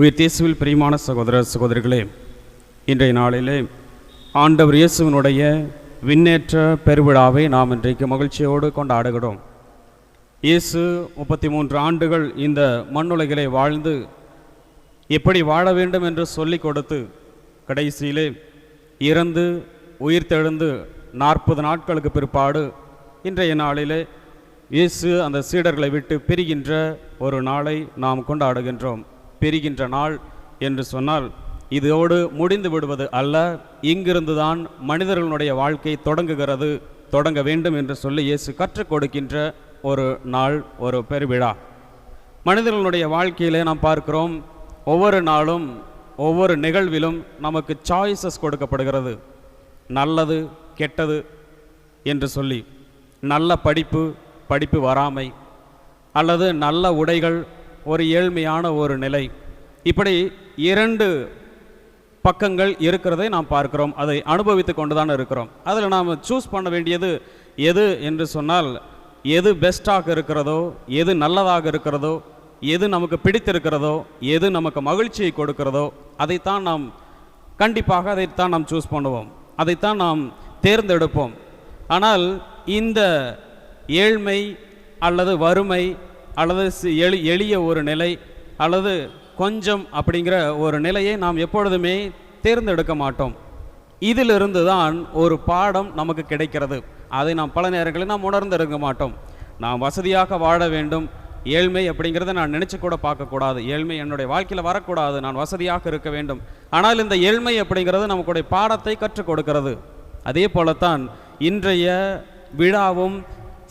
உயிர் இயேசுவில் பிரியமான சகோதர சகோதரிகளே இன்றைய நாளிலே ஆண்டவர் இயேசுவினுடைய விண்ணேற்ற பெருவிழாவை நாம் இன்றைக்கு மகிழ்ச்சியோடு கொண்டாடுகிறோம். இயேசு முப்பத்தி மூன்று ஆண்டுகள் இந்த மண்ணுலகிலே வாழ்ந்து எப்படி வாழ வேண்டும் என்று சொல்லிக் கொடுத்து கடைசியிலே இறந்து உயிர்த்தெழுந்து நாற்பது நாட்களுக்கு பிற்பாடு இன்றைய நாளிலே இயேசு அந்த சீடர்களை விட்டு பிரிகின்ற ஒரு நாளை நாம் கொண்டாடுகின்றோம். பிரிகின்ற நாள் என்று சொன்னால் இதோடு முடிந்து விடுவது அல்ல இங்கிருந்து தான் மனிதர்களுடைய வாழ்க்கை தொடங்குகிறது தொடங்க வேண்டும் என்று சொல்லி இயேசு கற்றுக் கொடுக்கின்ற ஒரு நாள் ஒரு பெருவிழா. மனிதர்களுடைய வாழ்க்கையிலே நாம் பார்க்கிறோம் ஒவ்வொரு நாளும் ஒவ்வொரு நிகழ்விலும் நமக்கு சாய்ஸஸ் கொடுக்கப்படுகிறது. நல்லது கெட்டது என்று சொல்லி நல்ல படிப்பு படிப்பு வராமை அல்லது நல்ல உடைகள் ஒரு ஏழ்மையான ஒரு நிலை. இப்படி இரண்டு பக்கங்கள் இருக்கிறதை நாம் பார்க்கிறோம். அதை அனுபவித்து கொண்டு தான் இருக்கிறோம். அதில் நாம் சூஸ் பண்ண வேண்டியது எது என்று சொன்னால் எது பெஸ்ட்டாக இருக்கிறதோ எது நல்லதாக இருக்கிறதோ எது நமக்கு பிடித்திருக்கிறதோ எது நமக்கு மகிழ்ச்சியை கொடுக்கிறதோ அதைத்தான் நாம் கண்டிப்பாக அதைத்தான் நாம் சூஸ் பண்ணுவோம். அதைத்தான் நாம் தேர்ந்தெடுப்போம். ஆனால் இந்த ஏழ்மை அல்லது வறுமை அல்லது சி- எளி எளிய ஒரு நிலை அல்லது கொஞ்சம் அப்படிங்கிற ஒரு நிலையை நாம் எப்பொழுதுமே தேர்ந்தெடுக்க மாட்டோம். இதிலிருந்து தான் ஒரு பாடம் நமக்கு கிடைக்கிறது. அதை நாம் பல நேரங்களில் நாம் உணர்ந்திருக்க மாட்டோம். நாம் வசதியாக வாழ வேண்டும். ஏழ்மை அப்படிங்கிறத நான் நினச்சி கூட பார்க்கக்கூடாது ஏழ்மை என்னுடைய வாழ்க்கையில் வரக்கூடாது. நான் வசதியாக இருக்க வேண்டும். ஆனால் இந்த ஏழ்மை அப்படிங்கிறது நமக்குடைய பாடத்தை கற்றுக் கொடுக்கிறது. அதே போலத்தான் இன்றைய விழாவும்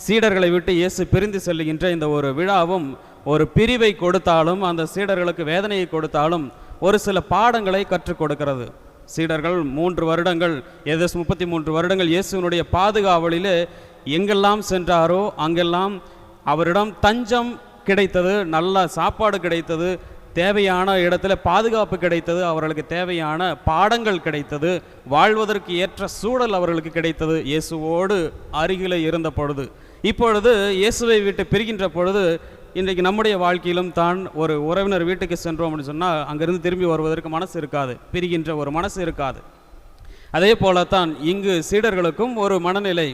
சீடர்களை விட்டு இயேசு பிரிந்து செல்லுகின்ற இந்த ஒரு விழாவும் ஒரு பிரிவை கொடுத்தாலும் அந்த சீடர்களுக்கு வேதனையை கொடுத்தாலும் ஒரு சில பாடங்களை கற்றுக் கொடுக்கிறது. சீடர்கள் மூன்று வருடங்கள் ஏதேஸ் முப்பத்தி மூன்று வருடங்கள் இயேசுவினுடைய பாதுகாவலிலே எங்கெல்லாம் சென்றாரோ அங்கெல்லாம் அவரிடம் தஞ்சம் கிடைத்தது நல்ல சாப்பாடு கிடைத்தது தேவையான இடத்துல பாதுகாப்பு கிடைத்தது அவர்களுக்கு தேவையான பாடங்கள் கிடைத்தது வாழ்வதற்கு ஏற்ற சூழல் அவர்களுக்கு கிடைத்தது. இயேசுவோடு அருகிலே இருந்த பொழுது இப்பொழுது இயேசுவை விட்டு பிரிகின்ற பொழுது இன்றைக்கு நம்முடைய வாழ்க்கையிலும் தான் ஒரு உறவினர் வீட்டுக்கு சென்றோம் அப்படின்னு சொன்னால் அங்கிருந்து திரும்பி வருவதற்கு மனசு இருக்காது. பிரிகின்ற ஒரு மனசு இருக்காது. அதே போலத்தான் இங்கு சீடர்களுக்கும் ஒரு மனநிலை.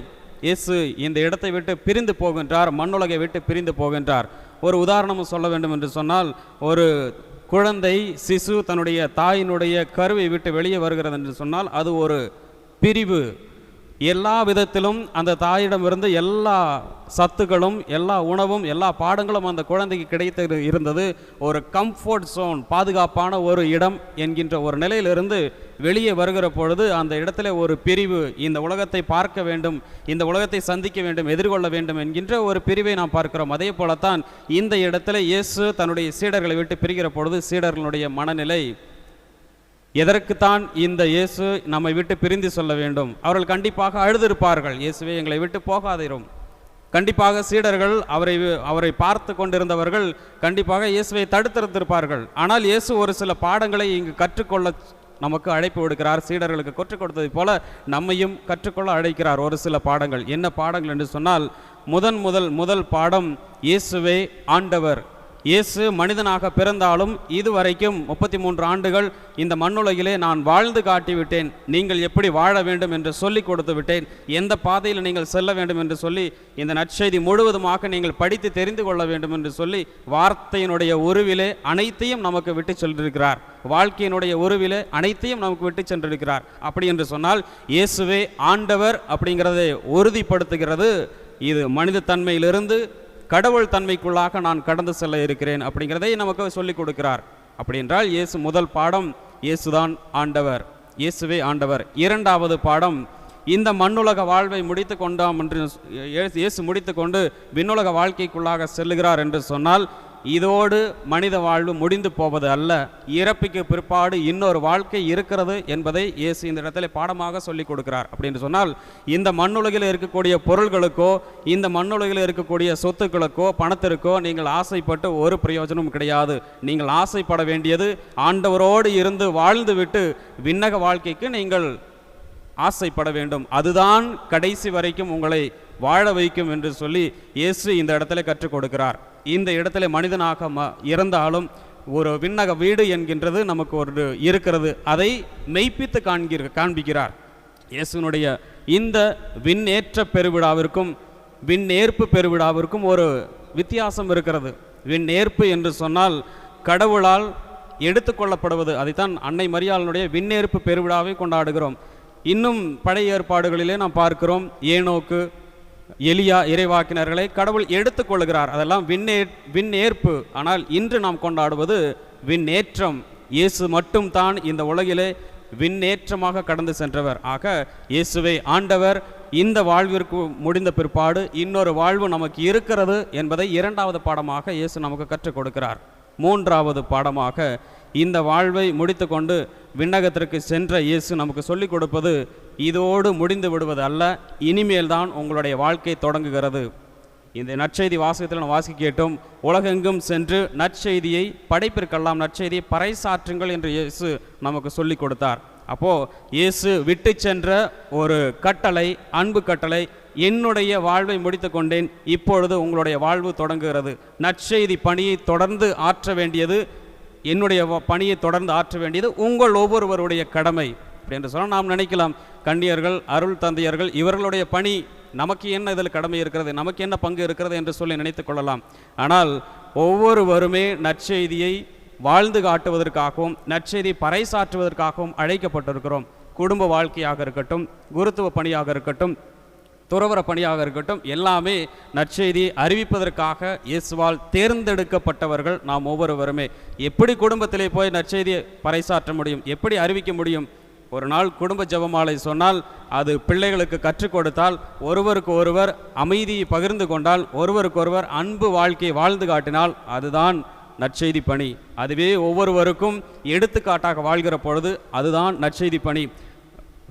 இயேசு இந்த இடத்தை விட்டு பிரிந்து போகின்றார் மண்ணுலகை விட்டு பிரிந்து போகின்றார். ஒரு உதாரணம் சொல்ல வேண்டும் என்று சொன்னால் ஒரு குழந்தை சிசு தன்னுடைய தாயினுடைய கருவை விட்டு வெளியே வருகிறது என்று சொன்னால் அது ஒரு பிரிவு. எல்லா விதத்திலும் அந்த தாயிடமிருந்து எல்லா சத்துக்களும் எல்லா உணவும் எல்லா பாடங்களும் அந்த குழந்தைக்கு கிடைத்து இருந்தது. ஒரு கம்ஃபர்ட் சோன் பாதுகாப்பான ஒரு இடம் என்கின்ற ஒரு நிலையிலிருந்து வெளியே வருகிற பொழுது அந்த இடத்துல ஒரு பிரிவு இந்த உலகத்தை பார்க்க வேண்டும் இந்த உலகத்தை சந்திக்க வேண்டும் எதிர்கொள்ள வேண்டும் என்கின்ற ஒரு பிரிவை நாம் பார்க்கிறோம். அதே போலத்தான் இந்த இடத்துல இயேசு தன்னுடைய சீடர்களை விட்டு பிரிகிற பொழுது சீடர்களுடைய மனநிலை எதற்குத்தான் இந்த இயேசு நம்மை விட்டு பிரிந்து சொல்ல வேண்டும்? அவர்கள் கண்டிப்பாக அழுதிருப்பார்கள். இயேசுவே எங்களை விட்டு போகாதிரும். கண்டிப்பாக சீடர்கள் அவரை அவரை பார்த்து கொண்டிருந்தவர்கள் கண்டிப்பாக இயேசுவை தடுத்திருந்திருப்பார்கள். ஆனால் இயேசு ஒரு சில பாடங்களை இங்கு கற்றுக்கொள்ள நமக்கு அழைப்பு விடுக்கிறார். சீடர்களுக்கு கற்றுக் கொடுத்ததை போல நம்மையும் கற்றுக்கொள்ள அழைக்கிறார் ஒரு சில பாடங்கள். என்ன பாடங்கள் என்று சொன்னால் முதன் முதல் முதல் பாடம் இயேசுவே ஆண்டவர். இயேசு மனிதனாக பிறந்தாலும் இதுவரைக்கும் முப்பத்தி மூன்று ஆண்டுகள் இந்த மண்ணுலகிலே நான் வாழ்ந்து காட்டிவிட்டேன். நீங்கள் எப்படி வாழ வேண்டும் என்று சொல்லிக் கொடுத்து விட்டேன். எந்த பாதையில் நீங்கள் செல்ல வேண்டும் என்று சொல்லி இந்த நற்செய்தி முழுவதுமாக நீங்கள் படித்து தெரிந்து கொள்ள வேண்டும் என்று சொல்லி வார்த்தையினுடைய உருவிலே அனைத்தையும் நமக்கு விட்டு சென்றிருக்கிறார். வாழ்க்கையினுடைய உருவிலே அனைத்தையும் நமக்கு விட்டு சென்றிருக்கிறார். அப்படி என்று சொன்னால் இயேசுவே ஆண்டவர் அப்படிங்கிறதை உறுதிப்படுத்துகிறது. இது மனித தன்மையிலிருந்து கடவுள் தன்மைக்குள்ளாக நான் கடந்து செல்ல இருக்கிறேன் அப்படிங்கிறதை நமக்கு சொல்லிக் கொடுக்கிறார். அப்படி என்றால் இயேசு முதல் பாடம் இயேசுதான் ஆண்டவர். இயேசுவே ஆண்டவர். இரண்டாவது பாடம் இந்த மண்ணுலக வாழ்வை முடித்து கொண்டாம் என்று இயேசு- இயேசு முடித்து கொண்டு விண்ணுலக வாழ்க்கைக்குள்ளாக செல்லுகிறார் என்று சொன்னால் இதோடு மனித வாழ்வு முடிந்து போவது அல்ல. இறப்புக்கு பிற்பாடு இன்னொரு வாழ்க்கை இருக்கிறது என்பதை இயேசு இந்த இடத்துல பாடமாக சொல்லிக் கொடுக்கிறார். அப்படின்னு சொன்னால் இந்த மண்ணுலகில் இருக்கக்கூடிய பொருள்களுக்கோ இந்த மண்ணுலகில் இருக்கக்கூடிய சொத்துக்களுக்கோ பணத்திற்கோ நீங்கள் ஆசைப்பட்டு ஒரு பிரயோஜனமும் கிடையாது. நீங்கள் ஆசைப்பட வேண்டியது ஆண்டவரோடு இருந்து வாழ்ந்துவிட்டு விண்ணக வாழ்க்கைக்கு நீங்கள் ஆசைப்பட வேண்டும். அதுதான் கடைசி வரைக்கும் உங்களை வாழ வைக்கும் என்று சொல்லி இயேசு இந்த இடத்துல கற்றுக் கொடுக்கிறார். இந்த இடத்துல மனிதனாக ம இறந்தாலும் ஒரு விண்ணக வீடு என்கின்றது நமக்கு ஒரு இருக்கிறது. அதை மெய்ப்பித்து காண்கிற காண்பிக்கிறார். இயேசுனுடைய இந்த விண்ணேற்ற பெருவிழாவிற்கும் விண்ணேற்பு பெருவிழாவிற்கும் ஒரு வித்தியாசம் இருக்கிறது. விண்ணேற்பு என்று சொன்னால் கடவுளால் எடுத்துக்கொள்ளப்படுவது அதைத்தான் அன்னை மரியாளனுடைய விண்ணேற்பு பெருவிழாவை கொண்டாடுகிறோம். இன்னும் பழைய ஏற்பாடுகளிலே நாம் பார்க்கிறோம். ஏனோக்கு எலியா இறைவாக்கினர்களை கடவுள் எடுத்துக்கொள்கிறார் அதெல்லாம் விண்ணே விண்ணேற்பு. ஆனால் இன்று நாம் கொண்டாடுவது விண்ணேற்றம். இயேசு மட்டும்தான் இந்த உலகிலே விண்ணேற்றமாக கடந்து சென்றவர். ஆக இயேசுவை ஆண்டவர் இந்த வாழ்விற்கு முடிந்த பிற்பாடு இன்னொரு வாழ்வு நமக்கு இருக்கிறது என்பதை இரண்டாவது பாடமாக இயேசு நமக்கு கற்றுக் கொடுக்கிறார். மூன்றாவது பாடமாக இந்த வாழ்வை முடித்துக்கொண்டு விண்ணகத்திற்கு சென்ற இயேசு நமக்கு சொல்லிக் கொடுப்பது இதோடு முடிந்து விடுவது அல்ல இனிமேல் தான் உங்களுடைய வாழ்க்கை தொடங்குகிறது. இந்த நற்செய்தி வாசகத்தில் நான் வாசிக்க கேட்டோம் உலகெங்கும் சென்று நற்செய்தியை படைப்பிற்கெல்லாம் நற்செய்தியை பறைசாற்றுங்கள் என்று இயேசு நமக்கு சொல்லிக் கொடுத்தார். அப்போ இயேசு விட்டு சென்ற ஒரு கட்டளை அன்பு கட்டளை என்னுடைய வாழ்வை முடித்து கொண்டேன். இப்பொழுது உங்களுடைய வாழ்வு தொடங்குகிறது. நற்செய்தி பணியை தொடர்ந்து ஆற்ற வேண்டியது என்னுடைய பணியை தொடர்ந்து ஆற்ற வேண்டியது உங்கள் ஒவ்வொருவருடைய கடமை. அப்படி என்று சொன்னால் நாம் நினைக்கலாம் கண்ணியர்கள் அருள் தந்தையர்கள் இவர்களுடைய பணி நமக்கு என்ன இதில் கடமை இருக்கிறது நமக்கு என்ன பங்கு இருக்கிறது என்று சொல்லி நினைத்துக் கொள்ளலாம். ஆனால் ஒவ்வொருவருமே நற்செய்தியை வாழ்ந்து காட்டுவதற்காகவும் நற்செய்தி பறைசாற்றுவதற்காகவும் அழைக்கப்பட்டிருக்கிறோம். குடும்ப வாழ்க்கையாக இருக்கட்டும் குருத்துவ பணியாக இருக்கட்டும் துறவர பணியாக இருக்கட்டும் எல்லாமே நற்செய்தியை அறிவிப்பதற்காக இயேசுவால் தேர்ந்தெடுக்கப்பட்டவர்கள் நாம் ஒவ்வொருவருமே. எப்படி குடும்பத்திலே போய் நற்செய்தியை பறைசாற்ற முடியும் எப்படி அறிவிக்க முடியும்? ஒரு நாள் குடும்ப ஜெபமாலை சொன்னால் அது பிள்ளைகளுக்கு கற்றுக் கொடுத்தால் ஒருவருக்கு ஒருவர் அமைதியை பகிர்ந்து கொண்டால் ஒருவருக்கொருவர் அன்பு வாழ்க்கையை வாழ்ந்து காட்டினால் அதுதான் நற்செய்தி பணி. அதுவே ஒவ்வொருவருக்கும் எடுத்துக்காட்டாக வாழ்கிற பொழுது அதுதான் நற்செய்தி பணி.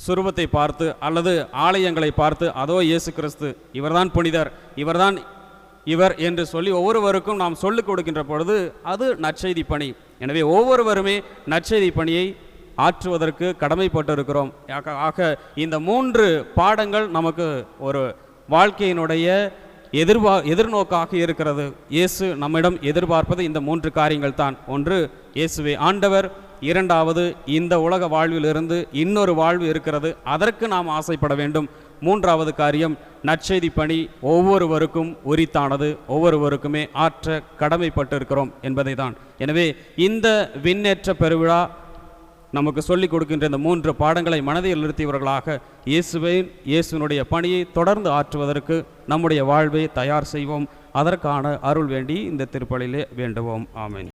சுரூபத்தை பார்த்து அல்லது ஆலயங்களை பார்த்து அதோ இயேசு கிறிஸ்து இவர்தான் புனிதர் இவர்தான் இவர் என்று சொல்லி ஒவ்வொருவருக்கும் நாம் சொல்லிக் கொடுக்கின்ற பொழுது அது நற்செய்தி பணி. எனவே ஒவ்வொருவருமே நற்செய்தி பணியை ஆற்றுவதற்கு கடமைப்பட்டிருக்கிறோம். ஆக- இந்த மூன்று பாடங்கள் நமக்கு ஒரு வாழ்க்கையினுடைய எதிர்பா எதிர்நோக்காக இருக்கிறது. இயேசு நம்மிடம் எதிர்பார்ப்பது இந்த மூன்று காரியங்கள் தான் ஒன்று இயேசுவே ஆண்டவர் இரண்டாவது இந்த உலக வாழ்விலிருந்து இன்னொரு வாழ்வு இருக்கிறது. அதற்கு நாம் ஆசைப்பட வேண்டும். மூன்றாவது காரியம் நற்செய்தி பணி ஒவ்வொருவருக்கும் உரித்தானது. ஒவ்வொருவருக்குமே ஆற்ற கடமைப்பட்டிருக்கிறோம் என்பதை தான். எனவே இந்த விண்ணேற்ற பெருவிழா நமக்கு சொல்லிக் கொடுக்கின்ற இந்த மூன்று பாடங்களை மனதில் நிறுத்தியவர்களாக இயேசுவை இயேசுனுடைய பணியை தொடர்ந்து ஆற்றுவதற்கு நம்முடைய வாழ்வை தயார் செய்வோம். அதற்கான அருள் வேண்டி இந்த திருப்பலிலே வேண்டுவோம். ஆமென்.